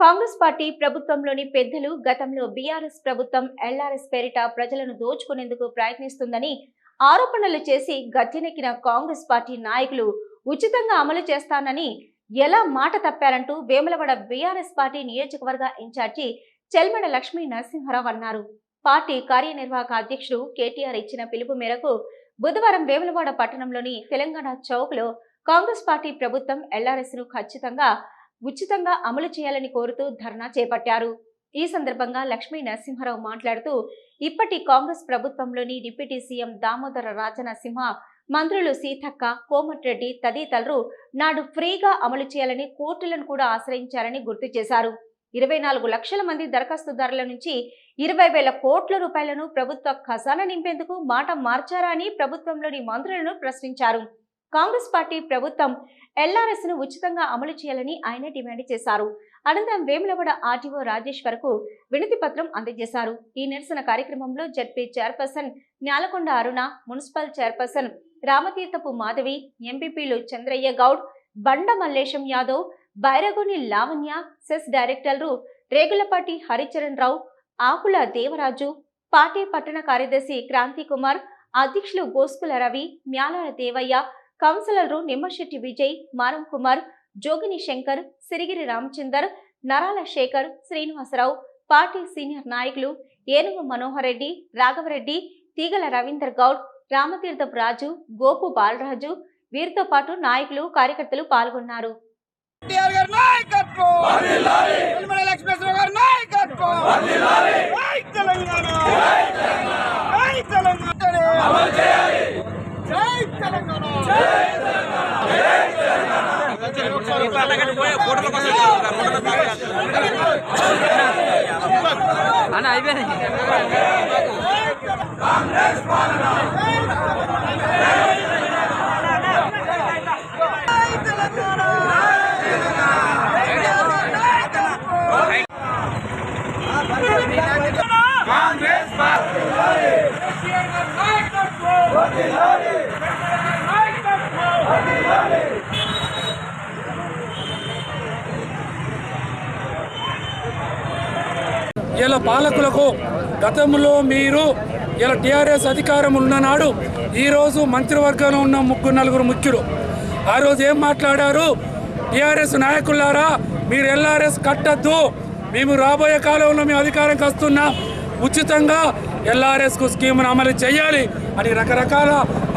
Congress party ప్రభుత్వంలోని పెద్దలు గతంలో బీఆర్ఎస్ ప్రభుత్వం ఎల్ఆర్ఎస్ పేరిట ప్రజలను దోచుకునేందుకు ప్రయత్నిస్తుందని ఆరోపణలు చేసి గద్దెనెక్కిన కాంగ్రెస్ పార్టీ నాయకులు ఉచితంగా అమలు చేస్తానని ఎలా మాట తప్పారంటూ వేములవాడ బీఆర్ఎస్ పార్టీ నియోజకవర్గ ఇన్ఛార్జి చెల్మడ లక్ష్మీ నరసింహారావు అన్నారు. పార్టీ కార్యనిర్వాహక అధ్యక్షుడు కేటీఆర్ ఇచ్చిన పిలుపు మేరకు బుధవారం వేములవాడ పట్టణంలోని తెలంగాణ చౌక్లో కాంగ్రెస్ పార్టీ ప్రభుత్వం ఎల్ఆర్ఎస్ను ఖచ్చితంగా ఉచితంగా అమలు చేయాలని కోరుతూ ధర్నా చేపట్టారు. ఈ సందర్భంగా లక్ష్మీ నరసింహారావు మాట్లాడుతూ ఇప్పటి కాంగ్రెస్ ప్రభుత్వంలోని డిప్యూటీ సీఎం దామోదర రాజనరసింహ మంత్రులు సీతక్క కోమటిరెడ్డి తదితరులు నాడు ఫ్రీగా అమలు చేయాలని కోర్టులను కూడా ఆశ్రయించారని గుర్తు చేశారు. ఇరవై నాలుగు లక్షల మంది దరఖాస్తుదారుల నుంచి ఇరవై వేల కోట్ల రూపాయలను ప్రభుత్వ ఖజానా నింపేందుకు మాట మార్చారా అని ప్రభుత్వంలోని మంత్రులను ప్రశ్నించారు. కాంగ్రెస్ పార్టీ ప్రభుత్వం ఎల్ఆర్ఎస్ను ఉచితంగా అమలు చేయాలని ఆయన డిమాండ్ చేశారు. అనంతరం వేములవాడ ఆర్టీఓ రాజేశ్వర్కు వినతి పత్రం అందజేశారు. ఈ నిరసన కార్యక్రమంలో ZP chairperson Nyalakonda Aruna municipal chairperson Ramatheerthapu Madhavi ఎంపీపీలు చంద్రయ్య గౌడ్ బండ మల్లేశం యాదవ్ బైరగోని లావణ్య సెస్ డైరెక్టర్లు రేగులపాటి హరిచరణ్ రావు ఆకుల దేవరాజు పార్టీ పట్టణ కార్యదర్శి క్రాంతి కుమార్ అధ్యక్షులు గోస్కుల రవి మ్యాలాల దేవయ్య కౌన్సిలర్లు నిమ్మశెట్టి విజయ్ మారం కుమార్ జోగిని శంకర్ సిరిగిరి రామచందర్ నరాల శేఖర్ శ్రీనివాసరావు పార్టీ సీనియర్ నాయకులు ఏనుగు మనోహర్ రెడ్డి రాఘవరెడ్డి తీగల రవీందర్ గౌడ్ రామతీర్థపు రాజు గోపు బాలరాజు వీరితో పాటు నాయకులు కార్యకర్తలు పాల్గొన్నారు కేటీఆర్ గారి నాయకత్వం వెల్మడ లక్ష్మీశ్వర గారి నాయకత్వం జై తెలంగాణ జై తెలంగాణ జై తెలంగాణ అన్న అయిపోయింది కేటీఆర్ ఇలా పాలకులకు గతంలో మీరు ఇలా టీఆర్ఎస్ అధికారం ఉన్ననాడు ఈరోజు మంత్రివర్గంలో ఉన్న ముగ్గురు నలుగురు ముఖ్యులు. ఆ రోజు ఏం మాట్లాడారు? టీఆర్ఎస్ నాయకులారా మీరు ఎల్ఆర్ఎస్ కట్టద్దు. మేము రాబోయే కాలంలో మేము అధికారంకి వస్తున్నాం ఉచితంగా ఎల్ఆర్ఎస్కు స్కీమ్ను అమలు చేయాలి అని రకరకాల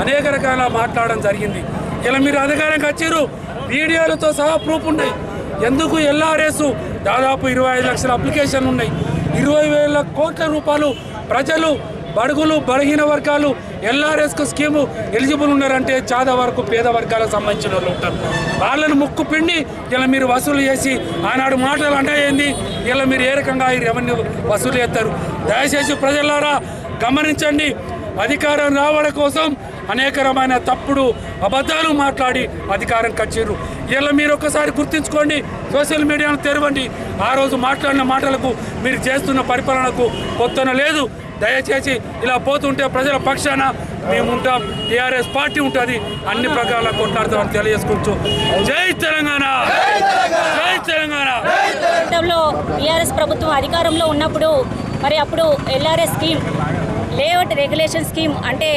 అనేక రకాల మాట్లాడడం జరిగింది. ఇలా మీరు అధికారంకి వచ్చారు వీడియోలతో సహా ప్రూఫ్ ఉన్నాయి. ఎందుకు ఎల్ఆర్ఎస్ దాదాపు ఇరవై ఐదు లక్షల అప్లికేషన్లు ఉన్నాయి? ఇరవై వేల కోట్ల రూపాయలు ప్రజలు బడుగులు బలహీన వర్గాలు ఎల్ఆర్ఎస్కు స్కీము ఎలిజిబుల్ ఉన్నారంటే చాలా వరకు పేద వర్గాలకు సంబంధించిన వాళ్ళు ఉంటారు. వాళ్ళని ముక్కు పిండి ఇలా మీరు వసూలు చేసి ఆనాడు మాటలు అంటే ఏంది? ఇలా మీరు ఏ రకంగా ఈ రెవెన్యూ వసూలు చేస్తారు? దయచేసి ప్రజలారా గమనించండి. అధికారం రావడం కోసం అనేకరమైన తప్పుడు అబద్ధాలు మాట్లాడి అధికారం కచ్చారు ఇలా మీరు ఒక్కసారి గుర్తుంచుకోండి. సోషల్ మీడియాను తెరవండి. ఆ రోజు మాట్లాడిన మాటలకు మీరు చేస్తున్న పరిపాలనకు పొత్తున లేదు. దయచేసి ఇలా పోతుంటే ప్రజల పక్షాన మేము ఉంటాం. టీఆర్ఎస్ పార్టీ ఉంటుంది. అన్ని ప్రకారాల కొట్లాడతామని తెలియజేసుకోవచ్చు జై తెలంగాణ! జై తెలంగాణ! టీఆర్ఎస్ ప్రభుత్వం అధికారంలో ఉన్నప్పుడు మరి అప్పుడు LRS scheme layout regulation scheme అంటే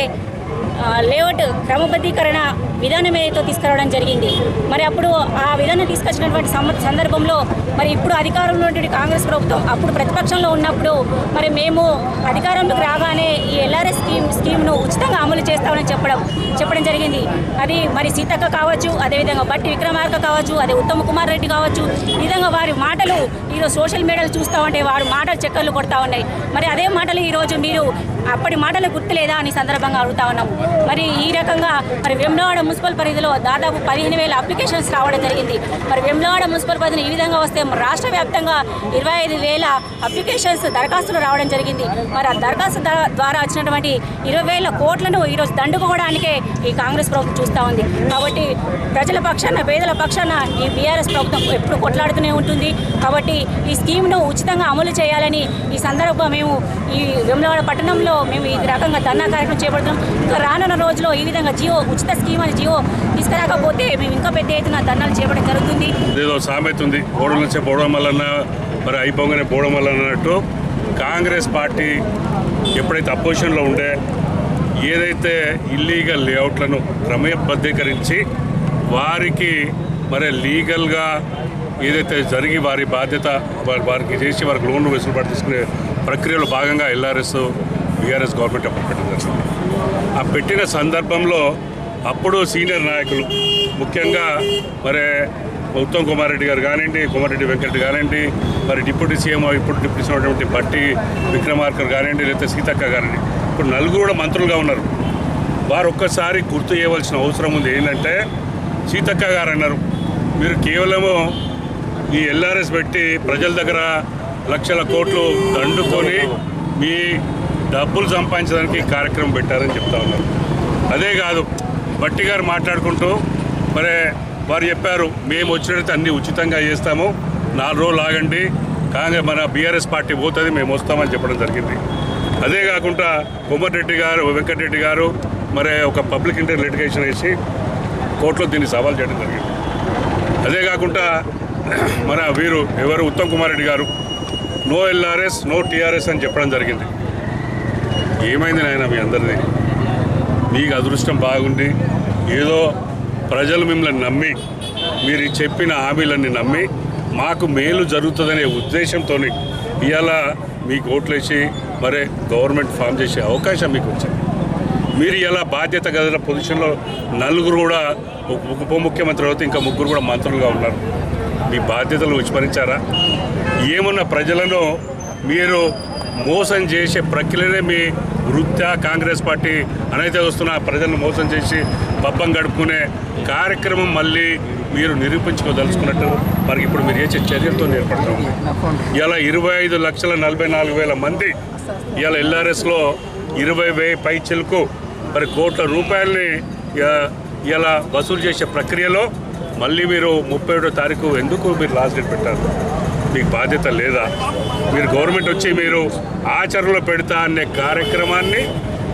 లేఅవుట్ క్రమబద్ధీకరణ విధానం ఏదైతే తీసుకురావడం జరిగింది. మరి అప్పుడు ఆ విధానం తీసుకొచ్చినటువంటి సందర్భంలో మరి ఇప్పుడు అధికారంలో ఉన్నటువంటి కాంగ్రెస్ ప్రభుత్వం అప్పుడు ప్రతిపక్షంలో ఉన్నప్పుడు మరి మేము అధికారంలోకి రాగానే ఈ ఎల్ఆర్ఎస్ స్కీమ్ స్కీమ్ను ఉచితంగా అమలు చేస్తామని చెప్పడం చెప్పడం జరిగింది. అది మరి సీతక్క కావచ్చు అదేవిధంగా బట్టి విక్రమార్క కావచ్చు అదే ఉత్తమ్ కుమార్ రెడ్డి కావచ్చు ఈ విధంగా వారి మాటలు ఈరోజు సోషల్ మీడియాలో చూస్తూ ఉంటే వారి మాటలు చక్కర్లు కొడతా ఉన్నాయి. మరి అదే మాటలు ఈరోజు మీరు అప్పటి మాటలు గుర్తులేదా అని సందర్భంగా అడుగుతా ఉన్నాం మరి ఈ రకంగా మరి వెమ్లవాడ మున్సిపల్ పరిధిలో దాదాపు పదిహేను వేల అప్లికేషన్స్ రావడం జరిగింది. మరి వెమ్లవాడ మున్సిపల్ పరిధిని ఈ విధంగా వస్తే రాష్ట్ర వ్యాప్తంగా ఇరవై ఐదు వేల అప్లికేషన్స్ దరఖాస్తులు రావడం జరిగింది. మరి ఆ దరఖాస్తు ద్వారా వచ్చినటువంటి ఇరవై వేల కోట్లను ఈరోజు దండుకోవడానికే ఈ కాంగ్రెస్ ప్రభుత్వం చూస్తూ ఉంది. కాబట్టి ప్రజల పక్షాన పేదల పక్షాన ఈ బీఆర్ఎస్ ప్రభుత్వం ఎప్పుడు కొట్లాడుతూనే ఉంటుంది. కాబట్టి ఈ స్కీమ్ను ఉచితంగా అమలు చేయాలని ఈ సందర్భంగా మేము ఈ వెమ్లవాడ పట్టణంలో మేము ఈ రకంగా ధర్నా కార్యక్రమం చేపడుతున్నాం. ఇంకా రానున్న రోజుల్లో ఈ విధంగా జియో ఉచిత స్కీమ్ అని జియో తీసుకురాకపోతే మేము ఇంకా పెద్ద ఎత్తున ధర్నాలు చేపడం జరుగుతుంది. ఏదో సామెత ఉంది. బోడల నుంచి పోవడం వలన మరి అయిపోగానే పోవడం వల్ల అన్నట్టు కాంగ్రెస్ పార్టీ ఎప్పుడైతే అపోజిషన్లో ఉండే ఏదైతే ఇల్లీగల్ లేఅవుట్లను క్రమబద్ధీకరించి వారికి మరి లీగల్గా ఏదైతే జరిగి వారి బాధ్యత వారి వారికి చేసి వారికి లోన్లు వెసులుబాటు తీసుకునే ప్రక్రియలో భాగంగా ఎల్ఆర్ఎస్ బీఆర్ఎస్ గవర్నమెంట్ అప్పుడు పెట్టడం జరిగింది. ఆ పెట్టిన సందర్భంలో అప్పుడు సీనియర్ నాయకులు ముఖ్యంగా మరి ఉత్తమ్ కుమార్ రెడ్డి గారు కానివ్వండి కుమారెడ్డి వెంకరెడ్డి కానివ్వండి మరి డిప్యూటీ సీఎం ఇప్పుడు డిప్యూటీ సీఎం ఉన్నటువంటి బట్టి విక్రమార్కర్ కానివ్వండి లేకపోతే సీతక్క కానివ్వండి ఇప్పుడు నలుగురు కూడా మంత్రులుగా ఉన్నారు. వారు ఒక్కసారి గుర్తు చేయవలసిన అవసరం ఉంది. ఏంటంటే సీతక్క గారు అన్నారు మీరు కేవలము ఈ ఎల్ఆర్ఎస్ పెట్టి ప్రజల దగ్గర లక్షల కోట్లు దండుకొని మీ డబ్బులు సంపాదించడానికి కార్యక్రమం పెట్టారని చెప్తా ఉన్నారు. అదే కాదు బట్టి గారు మాట్లాడుకుంటూ మరి వారు చెప్పారు మేము వచ్చినట్టు అన్ని ఉచితంగా చేస్తాము నాలుగు రోజులు ఆగండి కాంగ్రెస్ మన బీఆర్ఎస్ పార్టీ పోతుంది మేము వస్తామని చెప్పడం జరిగింది. అదే కాకుండా కొమ్మరెడ్డి గారు వెంకటరెడ్డి గారు మరి ఒక పబ్లిక్ ఇంటర్ లిటిగేషన్ వేసి కోర్టులో దీన్ని సవాల్ చేయడం జరిగింది. అదే కాకుండా మన వీరు ఎవరు? ఉత్తమ్ కుమార్ రెడ్డి గారు. నో ఎల్ఆర్ఎస్ నో టీఆర్ఎస్ అని చెప్పడం జరిగింది. ఏమైంది నాయన మీ అందరిది? మీకు అదృష్టం బాగుండి ఏదో ప్రజలు మిమ్మల్ని నమ్మి మీరు చెప్పిన హామీలన్నీ నమ్మి మాకు మేలు జరుగుతుందనే ఉద్దేశంతో ఇవాళ మీకు ఓట్లేసి మరే గవర్నమెంట్ ఫామ్ చేసే అవకాశం మీకు వచ్చింది. మీరు ఇలా బాధ్యత గల పొజిషన్లో నలుగురు కూడా ఉప ఉప ముఖ్యమంత్రి అవుతే ఇంకా ముగ్గురు కూడా మంత్రులుగా ఉన్నారు. మీ బాధ్యతలు విస్మరించారా? ఏమన్నా ప్రజలను మీరు మోసం చేసే ప్రక్రియనే మీ వృత్యా కాంగ్రెస్ పార్టీ అనైతే వస్తున్న ప్రజలను మోసం చేసి పబ్బం గడుపుకునే కార్యక్రమం మళ్ళీ మీరు నిరూపించుకోదలుచుకున్నట్టు మరి ఇప్పుడు మీరు చేసే చర్యలతో ఏర్పడతా ఇలా ఇరవై ఐదు లక్షల నలభై నాలుగు వేల మంది ఇలా ఎల్ఆర్ఎస్లో ఇరవై వేయి పై చిలుకు మరి కోట్ల రూపాయలని ఇలా వసూలు చేసే ప్రక్రియలో మళ్ళీ మీరు ముప్పై ఒకటో తారీఖు ఎందుకు మీరు లాస్ట్ డేట్ పెట్టారు? మీకు బాధ్యత లేదా? మీరు గవర్నమెంట్ వచ్చి మీరు ఆచరణలో పెడతా అనే కార్యక్రమాన్ని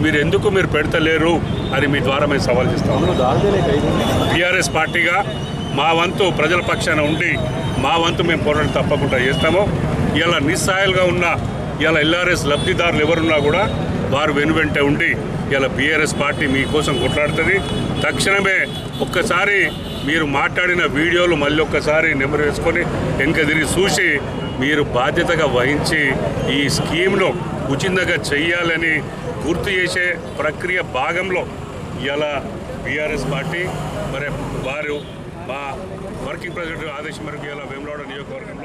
మీరు ఎందుకు మీరు పెడతలేరు? అని మీ ద్వారా మేము సవాల్ చేస్తాము టీఆర్ఎస్ పార్టీగా మా వంతు ప్రజల పక్షాన ఉండి మా వంతు మేము పోరాటం తప్పకుండా చేస్తాము. ఇలా నిస్సాయాలుగా ఉన్న ఇలా ఎల్ఆర్ఎస్ లబ్ధిదారులు ఎవరున్నా కూడా వారు వెనువెంటే ఉండి ఇలా బీఆర్ఎస్ పార్టీ మీకోసం కొట్లాడుతుంది. తక్షణమే ఒక్కసారి మీరు మాట్లాడిన వీడియోలు మళ్ళీ ఒక్కసారి నెమరు వేసుకొని వెనుక తిరిగి చూసి మీరు బాధ్యతగా వహించి ఈ స్కీమ్ను ఉచితంగా చేయాలని గుర్తు చేసే ప్రక్రియ భాగంలో ఇలా బీఆర్ఎస్ పార్టీ మరి వారు మా వర్కింగ్ ప్రెసిడెంట్ ఆదేశం మేరకు ఇలా వేములవాడ నియోజకవర్గం